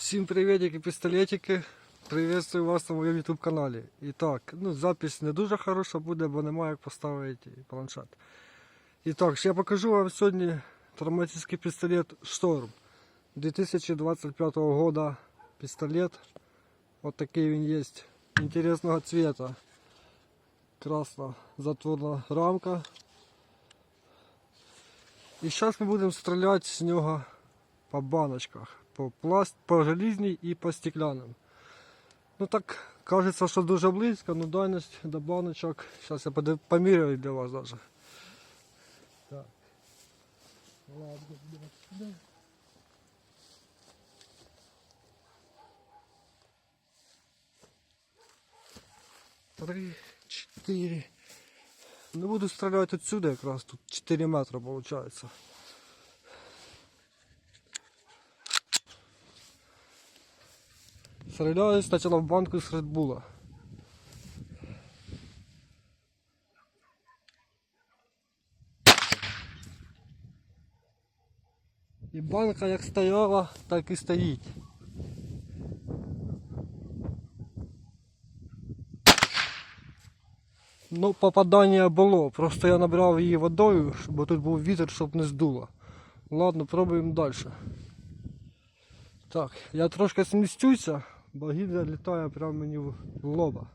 Всім приветики, пістолетики. Приветствую вас на моєму YouTube каналі. І так, ну запись не дуже хороша буде, бо немає як поставити планшет. І так, я покажу вам сьогодні травматичний пістолет Шторм 2025 года пістолет. Вот такий він є. Інтересного цвета. Красна затворна рамка. І зараз ми будемо стріляти з нього по баночках, по, пласт, по желізній і по стеклянным. Ну так, кажется, що дуже близько, но дальність до баночок. Зараз я поміряю для вас даже. Так. Ладно. Три, чотири. Ну буду стріляти отсюда якраз, тут 4 метри виходить. Стреляю сначала в банку с Редбула. І банка як стояла, так і стоїть. Ну, попадання було, просто я набрав її водою, бо тут був вітер, щоб не здуло. Ладно, пробуємо далі. Так, я трошки смістюся, бо літає прямо мені в лоба.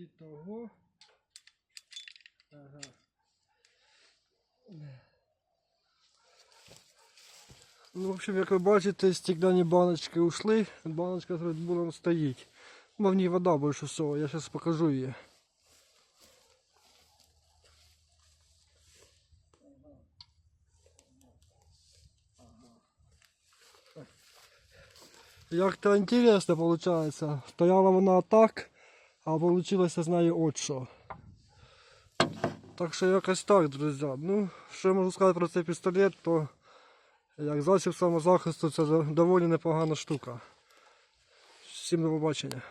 Ітого. Ага. Ну, в общем, як ви бачите, стекляні баночки ушли, баночка з Bull стоїть. Бо в ній вода більше всього, я зараз покажу її. Як то інтересно виходить. Стояла вона так, а вийшло з нею от що. Так що якось так, друзі. Ну, що я можу сказати про цей пістолет, то як засіб самозахисту це доволі непогана штука. Всім до побачення.